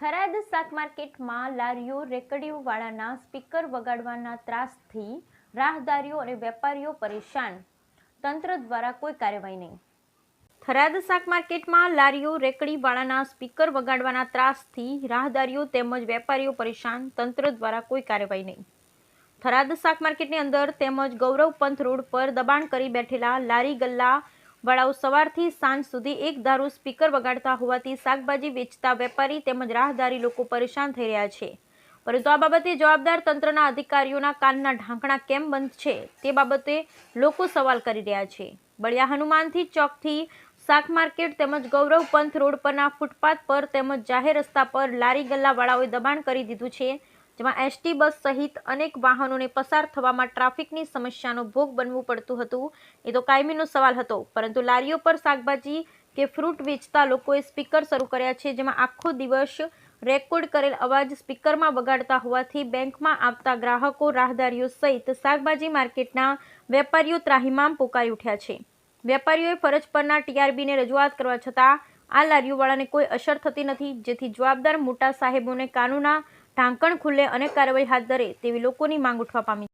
થરાદ શાક માર્કેટમાં લારીઓ રેકડીઓવાળાના સ્પીકર વગાડવાના ત્રાસથી રાહદારીઓ અને વેપારીઓ પરેશાન. તંત્ર દ્વારા કોઈ કાર્યવાહી નહીં. થરાદ શાક માર્કેટમાં લારીઓ, રેકડીવાળાના સ્પીકર વગાડવાના ત્રાસથી રાહદારીઓ તેમજ વેપારીઓ પરેશાન. તંત્ર દ્વારા કોઈ કાર્યવાહી નહીં. થરાદ શાક માર્કેટની અંદર તેમજ ગૌરવ પંથ રોડ પર દબાણ કરી બેઠેલા લારી ગલ્લા વાળાઓ સવારથી સાંજ સુધી એક દારૂ સ્પીકર વગાડતા હોવાથી શાકભાજી વેચતા વેપારી તેમજ રાહદારી લોકો પરેશાન થઈ રહ્યા છે. પરંતુ આ બાબતે જવાબદાર તંત્રના અધિકારીઓના કાનના ઢાંકણા કેમ બંધ છે તે બાબતે લોકો સવાલ કરી રહ્યા છે. બળિયા હનુમાનથી ચોકથી શાક માર્કેટ તેમજ ગૌરવ પંથ રોડ પરના ફૂટપાથ પર તેમજ જાહેર રસ્તા પર લારી ગલ્લાવાળાઓએ દબાણ કરી દીધું છે. જેમાં એસટી બસ સહિત અનેક વાહનોને પસાર થવામાં ટ્રાફિકની સમસ્યાનો ભોગ બનવું પડતું હતું. એ તો કાયમીનો સવાલ હતો, પરંતુ લારીઓ પર શાકભાજી કે ફ્રૂટ વેચતા લોકોએ સ્પીકર શરૂ કર્યા છે, જેમાં આખો દિવસ રેકોર્ડ કરેલ અવાજ સ્પીકરમાં વગાડતા હોવાથી બેંકમાં આવતા ગ્રાહકો, રાહદારીઓ સહિત શાકભાજી માર્કેટના વેપારીઓ ત્રાહિમામ પોકારી ઉઠ્યા છે. વેપારીઓએ ફરજ પરના ટીઆરબીને રજૂઆત કરવા છતાં આ લારીઓવાળાને કોઈ અસર થતી નથી, જેથી જવાબદાર મોટા સાહેબોને કાનૂના ઢાંકણ ખુલ્લે અનેક કાર્યવાહી હાથ ધરે તેવી લોકોની માંગ ઉઠવા પામી